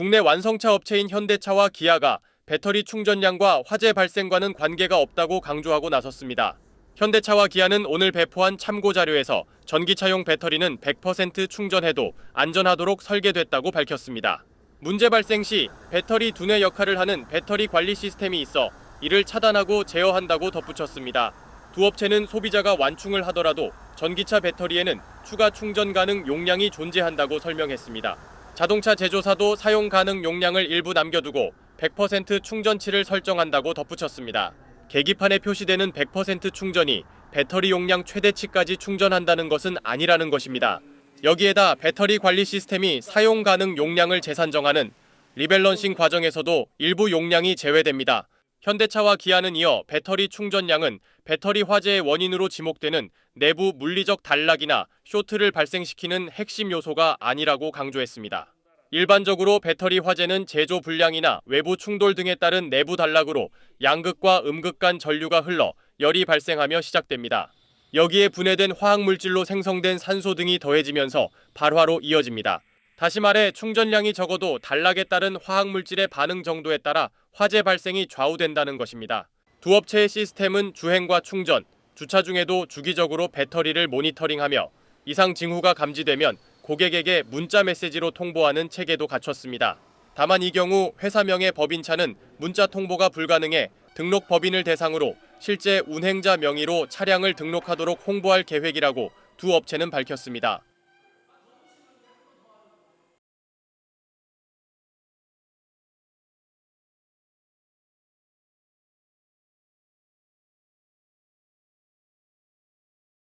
국내 완성차 업체인 현대차와 기아가 배터리 충전량과 화재 발생과는 관계가 없다고 강조하고 나섰습니다. 현대차와 기아는 오늘 배포한 참고 자료에서 전기차용 배터리는 100% 충전해도 안전하도록 설계됐다고 밝혔습니다. 문제 발생 시 배터리 두뇌 역할을 하는 배터리 관리 시스템이 있어 이를 차단하고 제어한다고 덧붙였습니다. 두 업체는 소비자가 완충을 하더라도 전기차 배터리에는 추가 충전 가능 용량이 존재한다고 설명했습니다. 자동차 제조사도 사용 가능 용량을 일부 남겨두고 100% 충전치를 설정한다고 덧붙였습니다. 계기판에 표시되는 100% 충전이 배터리 용량 최대치까지 충전한다는 것은 아니라는 것입니다. 여기에다 배터리 관리 시스템이 사용 가능 용량을 재산정하는 리밸런싱 과정에서도 일부 용량이 제외됩니다. 현대차와 기아는 이어 배터리 충전량은 배터리 화재의 원인으로 지목되는 내부 물리적 단락이나 쇼트를 발생시키는 핵심 요소가 아니라고 강조했습니다. 일반적으로 배터리 화재는 제조 불량이나 외부 충돌 등에 따른 내부 단락으로 양극과 음극 간 전류가 흘러 열이 발생하며 시작됩니다. 여기에 분해된 화학 물질로 생성된 산소 등이 더해지면서 발화로 이어집니다. 다시 말해 충전량이 적어도 단락에 따른 화학 물질의 반응 정도에 따라 화재 발생이 좌우된다는 것입니다. 두 업체의 시스템은 주행과 충전, 주차 중에도 주기적으로 배터리를 모니터링하며 이상 징후가 감지되면 고객에게 문자 메시지로 통보하는 체계도 갖췄습니다. 다만 이 경우 회사명의 법인차는 문자 통보가 불가능해 등록 법인을 대상으로 실제 운행자 명의로 차량을 등록하도록 홍보할 계획이라고 두 업체는 밝혔습니다.